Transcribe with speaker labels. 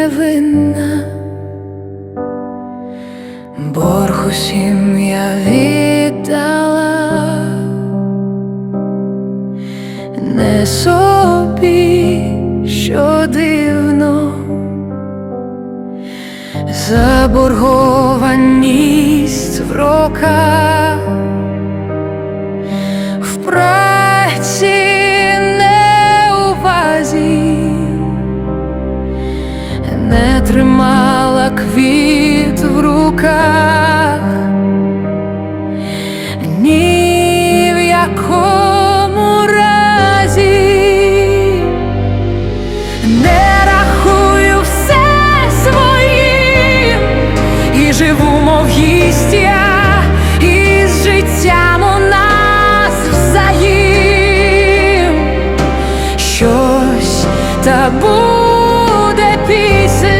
Speaker 1: Невинна, борг усім я віддала, не собі, що дивно, заборгованість в роках, не тримала квіт в руках, ні в якому разі не рахую все своїм і живу, мов їсть я із життям у нас взаїм щось табу. pieces.